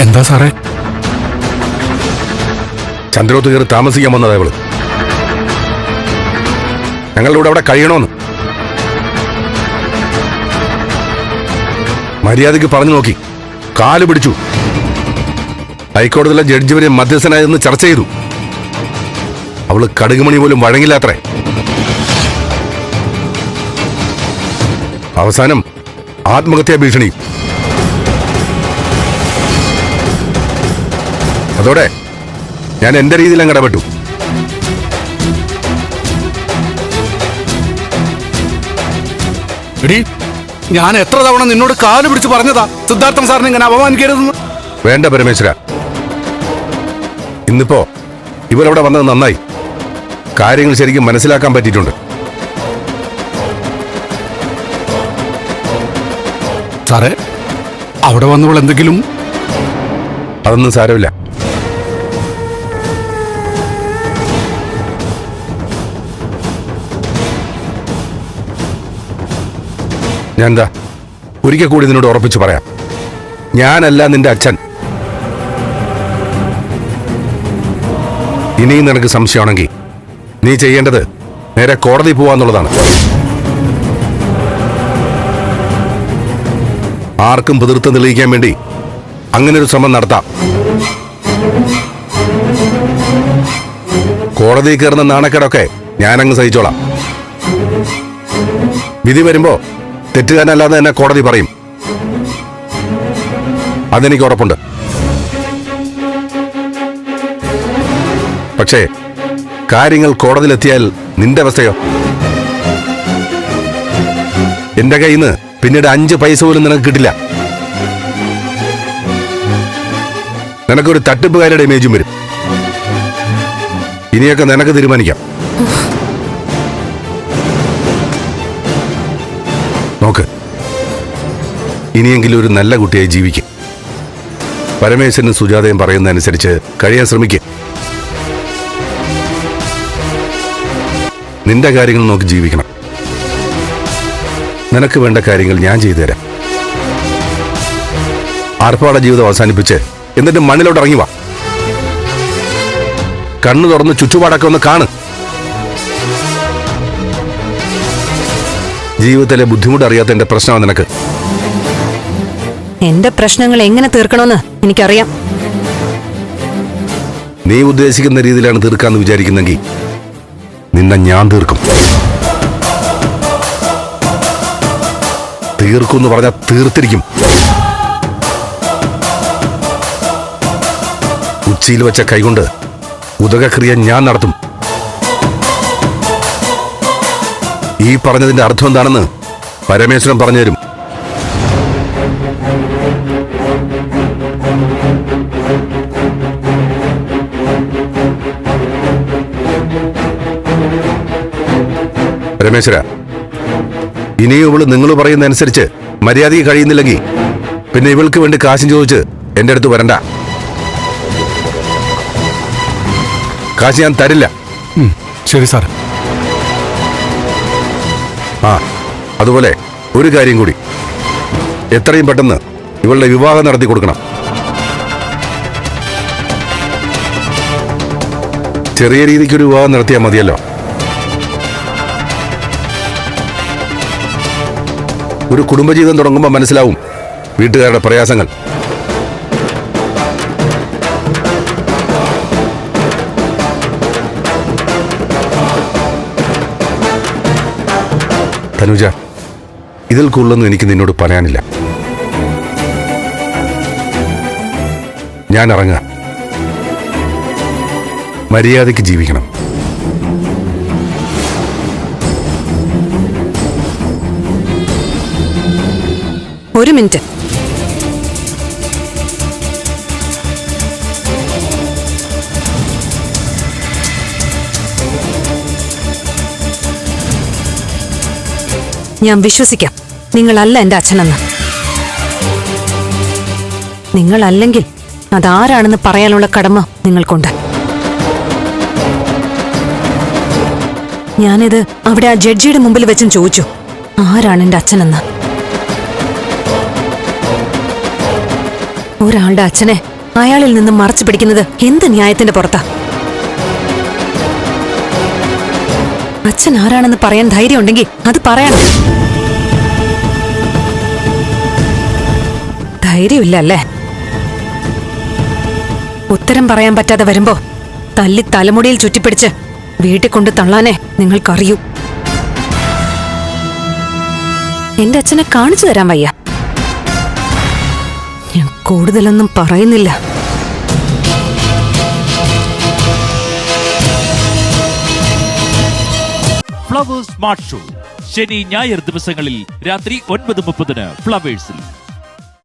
എന്താ സാറേ? ചന്ദ്രോത്ത് കയറി താമസിക്കാൻ വന്നതാ ഇവൾ. ഞങ്ങളുടെ കൂടെ അവിടെ കഴിയണോന്ന്. മര്യാദയ്ക്ക് പറഞ്ഞു നോക്കി. കാൽ പിടിച്ചു. ഹൈക്കോടതിയിലെ ജഡ്ജി വരെ മധ്യസ്ഥനായെന്ന് ചർച്ച ചെയ്തു. അവൾ കടുകുമണി പോലും വഴങ്ങില്ലാത്രേ. അവസാനം ആത്മഹത്യാ ഭീഷണി. അതോടെ ഞാൻ എന്റെ രീതിയിൽ അങ്ങ് ഇടപെട്ടു. എടി ഞാൻ എത്ര തവണ നിന്നോട് കാൽ പിടിച്ച് പറഞ്ഞതാ? സിദ്ധാർത്ഥം സാറിനെ ഇങ്ങനെ അപമാനിക്കരുതെന്ന്. വേണ്ട പരമേശ്വര. ഇന്നിപ്പോ ഇവരവിടെ വന്നത് നന്നായി. കാര്യങ്ങൾ ശരിക്കും മനസ്സിലാക്കാൻ പറ്റിയിട്ടുണ്ട്. സാറേ അവിടെ വന്നവൾ എന്തെങ്കിലും? അതൊന്നും സാരമില്ല. ഞാൻ എന്താ ഒരിക്കൽ കൂടി നിന്നോട് ഉറപ്പിച്ചു പറയാം. ഞാനല്ല നിന്റെ അച്ഛൻ. ഇനിയും നിനക്ക് സംശയമാണെങ്കിൽ നീ ചെയ്യേണ്ടത് നേരെ കോടതി പോവാന്നുള്ളതാണ്. ആർക്കും പുതിർത്ത് തെളിയിക്കാൻ വേണ്ടി അങ്ങനെ ഒരു ശ്രമം നടത്താം. കോടതി കയറുന്ന നാണക്കേടൊക്കെ ഞാനങ്ങ് സഹിച്ചോളാം. വിധി വരുമ്പോ തെറ്റുകാരനല്ലാതെ തന്നെ കോടതി പറയും. അതെനിക്ക് ഉറപ്പുണ്ട്. പക്ഷേ കാര്യങ്ങൾ കോടതിയിലെത്തിയാൽ നിന്റെ അവസ്ഥയോ? എന്റെ കയ്യിൽ നിന്ന് പിന്നീട് അഞ്ച് പൈസ പോലും നിനക്ക് കിട്ടില്ല. നിനക്കൊരു തട്ടിപ്പുകാരുടെ ഇമേജും വരും. ഇനിയൊക്കെ നിനക്ക് തീരുമാനിക്കാം. ഇനിയെങ്കിലും ഒരു നല്ല കുട്ടിയായി ജീവിക്കും. പരമേശ്വരനും സുജാതയും പറയുന്നതനുസരിച്ച് കഴിയാൻ ശ്രമിക്കുക നിന്റെ കാര്യങ്ങൾ നോക്കി ജീവിക്കണം. നിനക്ക് വേണ്ട കാര്യങ്ങൾ ഞാൻ ചെയ്തു തരാം ആർപ്പാട ജീവിതം അവസാനിപ്പിച്ച് എന്നിട്ട് മണ്ണിലോട്ട് ഇറങ്ങി വാ. കണ്ണു തുറന്ന് ചുറ്റുപാടൊക്കെ ഒന്ന് കാണ്. ജീവിതത്തിലെ ബുദ്ധിമുട്ട് അറിയാത്ത എന്റെ പ്രശ്നമാണ് നിനക്ക്. എന്റെ പ്രശ്നങ്ങൾ എങ്ങനെ തീർക്കണമെന്ന് എനിക്കറിയാം. നീ ഉദ്ദേശിക്കുന്ന രീതിയിലാണ് തീർക്കാന്ന് വിചാരിക്കുന്നെങ്കിൽ നിന്നെ ഞാൻ തീർക്കും. തീർക്കും പറഞ്ഞാൽ തീർത്തിരിക്കും. ഉച്ചയിൽ വെച്ച കൈകൊണ്ട് ഉദകക്രിയ ഞാൻ നടത്തും. ഈ പറഞ്ഞതിന്റെ അർത്ഥം എന്താണെന്ന് പരമേശ്വരൻ പറഞ്ഞുതരും രമേശ്വര ഇനിയും ഇവൾ നിങ്ങൾ പറയുന്ന അനുസരിച്ച് മര്യാദയ്ക്ക് കഴിയുന്നില്ലെങ്കിൽ പിന്നെ ഇവൾക്ക് വേണ്ടി കാശും ചോദിച്ച് എന്റെ അടുത്ത് വരണ്ട. കാശ് ഞാൻ തരില്ല. ശരി സാർ ആ അതുപോലെ ഒരു കാര്യം കൂടി. എത്രയും പെട്ടെന്ന് ഇവളുടെ വിവാഹം നടത്തി കൊടുക്കണം. ചെറിയ രീതിക്ക് ഒരു വിവാഹം നടത്തിയാൽ മതിയല്ലോ. ഒരു കുടുംബജീവിതം തുടങ്ങുമ്പോൾ മനസ്സിലാവും വീട്ടുകാരുടെ പ്രയാസങ്ങൾ. തനുജ ഇതിൽ കൂടുതലൊന്നും എനിക്ക് നിന്നോട് പറയാനില്ല. ഞാൻ ഇറങ്ങാം മര്യാദയ്ക്ക് ജീവിക്കണം. ഒരു മിനിറ്റ്. ഞാൻ വിശ്വസിക്കാം. നിങ്ങളല്ല എന്റെ അച്ഛനെന്ന്. നിങ്ങളല്ലെങ്കിൽ അതാരാണെന്ന് പറയാനുള്ള കടമ നിങ്ങൾക്കുണ്ട്. ഞാനിത് അവിടെ ആ ജഡ്ജിയുടെ മുമ്പിൽ വെച്ചും ചോദിച്ചു. ആരാണ് എന്റെ അച്ഛനെന്ന്? ഒരാളുടെ അച്ഛനെ അയാളിൽ നിന്ന് മറച്ചു പിടിക്കുന്നത് എന്ത് ന്യായത്തിന്റെ പുറത്താ? അച്ഛൻ ആരാണെന്ന് പറയാൻ ധൈര്യം ഉണ്ടെങ്കിൽ അത് പറയണം ധൈര്യമില്ല അല്ലേ ഉത്തരം പറയാൻ പറ്റാതെ വരുമ്പോ തല്ലി തലമുടിയിൽ ചുറ്റിപ്പിടിച്ച് വീട്ടിൽ കൊണ്ട് തള്ളാനേ നിങ്ങൾക്കറിയൂ. എന്റെ അച്ഛനെ കാണിച്ചു തരാൻ വയ്യ. കൂടുതലൊന്നും പറയുന്നില്ല. ഫ്ലവേഴ്സ് സ്മാർട്ട് ഷോ ശനി ഞായർ ദിവസങ്ങളിൽ രാത്രി ഒൻപത് മുപ്പതിന് ഫ്ലവേഴ്സിൽ